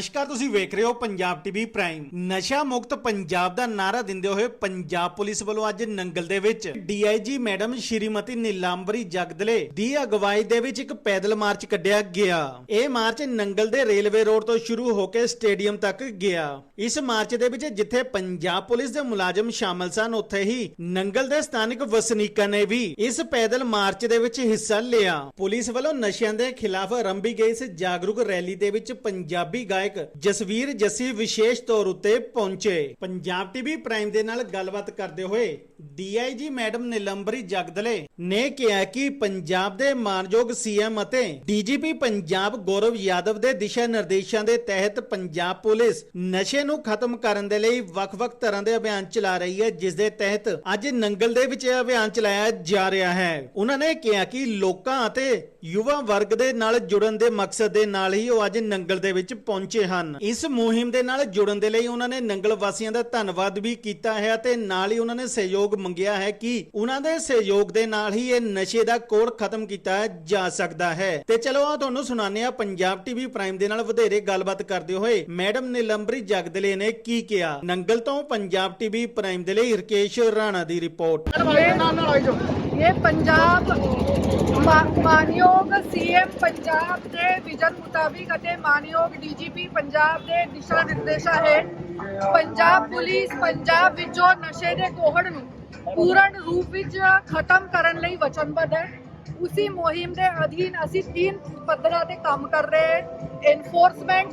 ਨਮਸਕਾਰ, ਤੁਸੀਂ ਵੇਖ ਰਹੇ ਹੋ ਪੰਜਾਬ ਟੀਵੀ ਪ੍ਰਾਈਮ। ਨਸ਼ਾ ਮੁਕਤ ਪੰਜਾਬ ਦਾ ਨਾਰਾ ਦਿੰਦੇ ਹੋਏ ਪੰਜਾਬ ਪੁਲਿਸ ਵੱਲੋਂ ਅੱਜ ਨੰਗਲ ਦੇ ਵਿੱਚ ਡੀਆਈਜੀ ਮੈਡਮ ਸ਼੍ਰੀਮਤੀ ਨੀਲਾਂਬਰੀ ਜਗਦਲੇ ਦੀ ਅਗਵਾਈ ਦੇ ਵਿੱਚ ਇੱਕ ਪੈਦਲ ਮਾਰਚ ਕੱਢਿਆ ਗਿਆ। ਇਹ ਮਾਰਚ ਨੰਗਲ ਦੇ ਰੇਲਵੇ ਰੋਡ ਤੋਂ ਸ਼ੁਰੂ ਹੋ ਕੇ ਸਟੇਡੀਅਮ ਤੱਕ ਗਿਆ। ਇਸ ਮਾਰਚ ਦੇ ਵਿੱਚ ਜਿੱਥੇ ਪੰਜਾਬ ਪੁਲਿਸ ਦੇ ਮੁਲਾਜ਼ਮ ਸ਼ਾਮਲ ਸਨ, ਉੱਥੇ ਹੀ ਨੰਗਲ ਦੇ ਸਥਾਨਕ ਵਸਨੀਕਾਂ ਨੇ ਵੀ ਇਸ ਪੈਦਲ ਮਾਰਚ ਦੇ ਵਿੱਚ ਹਿੱਸਾ ਲਿਆ। ਪੁਲਿਸ ਵੱਲੋਂ ਨਸ਼ਿਆਂ ਦੇ ਖਿਲਾਫ ਆਰੰਭੀ ਗਈ ਇਸ ਜਾਗਰੂਕ ਰੈਲੀ ਦੇ ਵਿੱਚ ਪੰਜਾਬੀ ਗਾਇਕ ਜਸਵੀਰ ਜੱਸੀ ਵਿਸ਼ੇਸ਼ ਤੌਰ ਉੱਤੇ ਪਹੁੰਚੇ। ਪੰਜਾਬ ਟੀਵੀ ਪ੍ਰਾਈਮ ਦੇ ਨਾਲ ਗੱਲਬਾਤ ਕਰਦੇ ਹੋਏ ਡੀਆਈਜੀ ਮੈਡਮ ਨਿਲੰਬਰੀ ਜਗਦਲੇ ਨੇ ਕਿਹਾ ਕਿ ਪੰਜਾਬ ਦੇ ਮਾਨਯੋਗ ਸੀਐਮ ਅਤੇ ਡੀਜੀਪੀ ਪੰਜਾਬ ਗੌਰਵ ਯਾਦਵ ਦੇ ਦਿਸ਼ਾ ਨਿਰਦੇਸ਼ਾਂ ਦੇ ਤਹਿਤ ਪੰਜਾਬ ਪੁਲਿਸ ਨਸ਼ੇ ਨੂੰ ਖਤਮ ਕਰਨ ਦੇ ਲਈ ਵੱਖ-ਵੱਖ ਤਰ੍ਹਾਂ ਦੇ ਅਭਿਆਨ ਚਲਾ ਰਹੀ ਹੈ, ਜਿਸ ਦੇ ਤਹਿਤ ਅੱਜ ਨੰਗਲ ਦੇ ਵਿੱਚ ਇਹ ਅਭਿਆਨ ਚਲਾਇਆ ਜਾ ਰਿਹਾ ਹੈ। ਉਹਨਾਂ ਨੇ ਕਿਹਾ ਕਿ ਲੋਕਾਂ ਅਤੇ ਯੁਵਾ ਵਰਗ ਦੇ ਨਾਲ ਜੁੜਨ ਦੇ ਮਕਸਦ ਦੇ ਨਾਲ ਹੀ ਉਹ ਅੱਜ ਨੰਗਲ ਦੇ ਵਿੱਚ ਪਹੁੰਚੇ ਹਨ। ਇਸ ਮੁਹਿੰਮ ਦੇ ਨਾਲ ਜੁੜਨ ਦੇ ਲਈ ਉਹਨਾਂ ਨੇ ਨੰਗਲ ਵਾਸੀਆਂ ਦਾ ਧੰਨਵਾਦ ਵੀ ਕੀਤਾ ਹੈ ਅਤੇ ਨਾਲ ਹੀ ਉਹਨਾਂ ਨੇ ਸਹਿਯੋਗ ਮੰਗਿਆ ਹੈ ਕਿ ਉਹਨਾਂ ਦੇ ਸਹਿਯੋਗ ਦੇ ਨਾਲ ਹੀ ਇਹ ਨਸ਼ੇ ਦਾ ਕੋੜ ਖਤਮ ਕੀਤਾ ਜਾ ਸਕਦਾ ਹੈ। ਤੇ ਚਲੋ ਆ ਤੁਹਾਨੂੰ ਸੁਣਾਉਂਦੇ ਆ ਪੰਜਾਬ ਟੀਵੀ ਪ੍ਰਾਈਮ ਦੇ ਨਾਲ ਵਧੇਰੇ ਗੱਲਬਾਤ ਕਰਦੇ ਹੋਏ ਮੈਡਮ ਨਿਲੰਬਰੀ ਜਗਦਲੇ ਨੇ ਕੀ ਕਿਹਾ? ਨੰਗਲ ਤੋਂ ਪੰਜਾਬ ਟੀਵੀ ਪ੍ਰਾਈਮ ਦੇ ਲਈ ਰਕੇਸ਼ ਰਾਣਾ ਦੀ ਰਿਪੋਰਟ। ਇਹ ਪੰਜਾਬ ਮਾਨਯੋਗ ਸੀਐਮ ਪੰਜਾਬ ਦੇ ਵਿਜ਼ਨ ਮੁਤਾਬਿਕ ਅਤੇ ਮਾਨਯੋਗ ਡੀਜੀਪੀ ਪੰਜਾਬ ਦੇ ਦਿਸ਼ਾ ਨਿਰਦੇਸ਼ਾਂ ਹੈ ਪੰਜਾਬ ਪੁਲਿਸ ਪੰਜਾਬ ਵਿੱਚੋਂ ਨਸ਼ੇ ਦੇ ਕੋਹੜ ਨੂੰ ਪੂਰਨ ਰੂਪ ਵਿੱਚ ਖਤਮ ਕਰਨ ਲਈ ਵਚਨਬੱਧ ਹੈ। ਉਸੇ ਮੁਹਿੰਮ ਦੇ ਅਧੀਨ ਅਸੀਂ ਤਿੰਨ ਪੱਧਰਾਂ ਤੇ ਕੰਮ ਕਰ ਰਹੇ ਹਾਂ। ਇਨਫੋਰਸਮੈਂਟ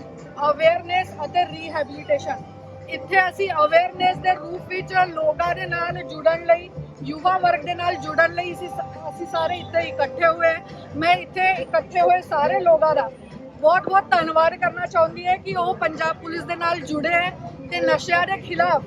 ਅਵੇਅਰਨੈਸ ਅਤੇ ਰੀਹੈਬਿਲਿਟੇਸ਼ਨ ਇੱਥੇ ਅਸੀਂ ਅਵੇਅਰਨੈਸ ਦੇ ਰੂਪ ਵਿੱਚ ਲੋਕਾਂ ਦੇ ਨਾਲ ਜੁੜਨ ਲਈ, ਯੁਵਾ ਵਰਗ ਦੇ ਨਾਲ ਜੁੜਨ ਲਈ ਅਸੀਂ ਅਸੀਂ ਸਾਰੇ ਇੱਥੇ ਇਕੱਠੇ ਹੋਏ ਮੈਂ ਇੱਥੇ ਇਕੱਠੇ ਹੋਏ ਸਾਰੇ ਲੋਕਾਂ ਦਾ ਬਹੁਤ ਬਹੁਤ ਧੰਨਵਾਦ ਕਰਨਾ ਚਾਹੁੰਦੀ ਹਾਂ ਕਿ ਉਹ ਪੰਜਾਬ ਪੁਲਿਸ ਦੇ ਨਾਲ ਜੁੜੇ ਹੈ ਤੇ ਨਸ਼ਿਆਂ ਦੇ ਖਿਲਾਫ,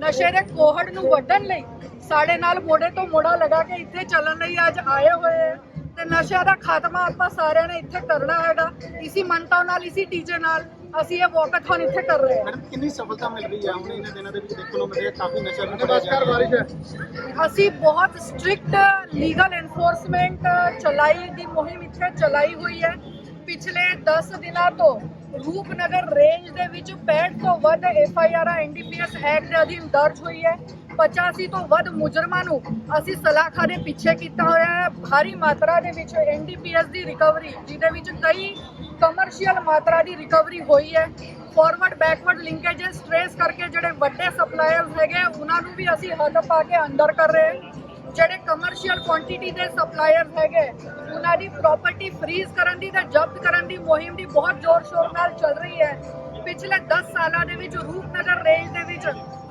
ਨਸ਼ੇ ਦੇ ਕੋਹੜ ਨੂੰ ਵੱਢਣ ਲਈ ਸਾਡੇ ਨਾਲ ਮੋਢੇ ਤੋਂ ਮੋਢਾ ਲਗਾ ਕੇ ਇੱਥੇ ਚੱਲਣ ਲਈ ਅੱਜ ਆਏ ਹੋਏ ਤੇ ਨਸ਼ਿਆਂ ਦਾ ਖਾਤਮਾ ਆਪਾਂ ਸਾਰਿਆਂ ਨੇ ਇੱਥੇ ਕਰਨਾ ਹੈਗਾ। ਇਸੀ ਮੰਨਤਾ ਨਾਲ ਇਸੀ ਟੀਚੇ ਨਾਲ ਅਸੀਂ ਇਹ ਵਾਕਥਨ ਇੱਥੇ ਕਰ ਰਹੇ ਹਾਂ। ਕਿੰਨੀ ਸਫਲਤਾ ਮਿਲ ਰਹੀ ਹੈ ਹੁਣ ਇਹਨਾਂ ਦਿਨਾਂ ਦੇ ਵਿੱਚ ਦੇਖਣ ਨੂੰ ਮਿਲ ਰਿਹਾ ਕਾਫੀ ਨਸ਼ਾ ਵੀ ਫੜਿਆ ਜਾ ਰਿਹਾ। ਹੈ ਅਸੀਂ ਬਹੁਤ ਸਟ੍ਰਿਕਟ ਲੀਗਲ ਐਨਫੋਰਸਮੈਂਟ ਚਲਾਈ ਦੀ ਮੁਹਿੰਮ ਇੱਥੇ ਚਲਾਈ ਹੋਈ ਹੈ। ਪਿਛਲੇ 10 ਦਿਨਾਂ ਤੋਂ ਰੂਪਨਗਰ ਰੇਂਜ ਦੇ ਵਿੱਚ 65 ਤੋਂ ਵੱਧ F I R NDPS act ਦੇ ਅਧੀਨ ਦਰਜ ਹੋਈ ਹੈ। 85 ਤੋਂ ਵੱਧ ਮੁਜਰਮਾਂ ਨੂੰ ਅਸੀਂ ਸਲਾਖਾ ਦੇ ਪਿੱਛੇ ਕੀਤਾ ਹੋਇਆ ਹੈ ਭਾਰੀ ਮਾਤਰਾ ਦੇ ਵਿੱਚ ਐਨਡੀਪੀਐਸ ਦੀ ਰਿਕਵਰੀ ਜਿਹਦੇ ਵਿੱਚ ਕਈ ਕਮਰਸ਼ੀਅਲ ਮਾਤਰਾ ਦੀ ਰਿਕਵਰੀ ਹੋਈ ਹੈ ਫਾਰਵਰਡ ਬੈਕਵਰਡ ਲਿੰਕੇजेस ਟ੍ਰੇਸ ਕਰਕੇ ਜਿਹੜੇ ਵੱਡੇ ਸਪਲਾਇਰਸ ਹੈਗੇ ਉਹਨਾਂ ਨੂੰ ਵੀ ਅਸੀਂ ਹੱਥ ਪਾ ਕੇ ਅੰਦਰ ਕਰ ਰਹੇ ਹਾਂ ਜਿਹੜੇ ਕਮਰਸ਼ੀਅਲ ਕੁਆਂਟੀਟੀ ਦੇ ਸਪਲਾਇਰ ਹੈਗੇ ਉਹਨਾਂ ਦੀ ਪ੍ਰਾਪਰਟੀ ਫ੍ਰੀਜ਼ ਕਰਨ ਦੀ ਤੇ ਜ਼ਬਤ ਕਰਨ ਦੀ ਮੁਹਿੰਮ ਦੀ ਬਹੁਤ ਜ਼ੋਰ ਸ਼ੋਰ ਨਾਲ ਚੱਲ ਰਹੀ ਹੈ ਪਿਛਲੇ 10 ਸਾਲਾਂ ਦੇ ਵਿੱਚ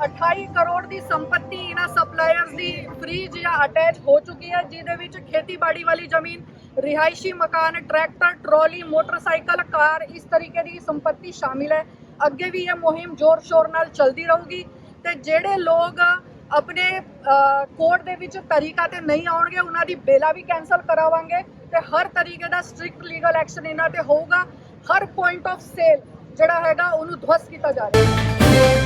28 ਕਰੋੜ ਦੀ ਸੰਪਤੀ ਇਹਨਾਂ ਸਪਲਾਇਰਸ ਦੀ ਫ੍ਰੀਜ਼ ਜਾਂ ਅਟੈਚ ਹੋ ਚੁੱਕੀ ਹੈ, ਜਿਹਦੇ ਵਿੱਚ ਖੇਤੀਬਾੜੀ ਵਾਲੀ ਜ਼ਮੀਨ, ਰਿਹਾਇਸ਼ੀ ਮਕਾਨ, ਟਰੈਕਟਰ, ਟਰਾਲੀ, ਮੋਟਰਸਾਈਕਲ, ਕਾਰ, ਇਸ ਤਰੀਕੇ ਦੀ ਸੰਪਤੀ ਸ਼ਾਮਿਲ ਹੈ। ਅੱਗੇ ਵੀ ਇਹ ਮੁਹਿੰਮ ਜ਼ੋਰ ਸ਼ੋਰ ਨਾਲ ਚੱਲਦੀ ਰਹੂਗੀ ਤੇ ਜਿਹੜੇ ਲੋਕ ਆਪਣੇ ਕੋਰਟ ਦੇ ਵਿੱਚ ਤਰੀਕਾ ਤੇ ਨਹੀਂ ਆਉਣਗੇ, ਉਹਨਾਂ ਦੀ ਬੇਲਾ ਵੀ ਕੈਨਸਲ ਕਰਾਵਾਂਗੇ ਤੇ ਹਰ ਤਰੀਕੇ ਦਾ ਸਟ੍ਰਿਕਟ ਲੀਗਲ ਐਕਸ਼ਨ ਇਹਨਾਂ ਤੇ ਹੋਊਗਾ। ਹਰ ਪੁਆਇੰਟ ਆਫ ਸੇਲ ਜਿਹੜਾ ਹੈਗਾ, ਉਹਨੂੰ ਧਵਸ ਕੀਤਾ ਜਾ ਰਿਹਾ ਹੈ।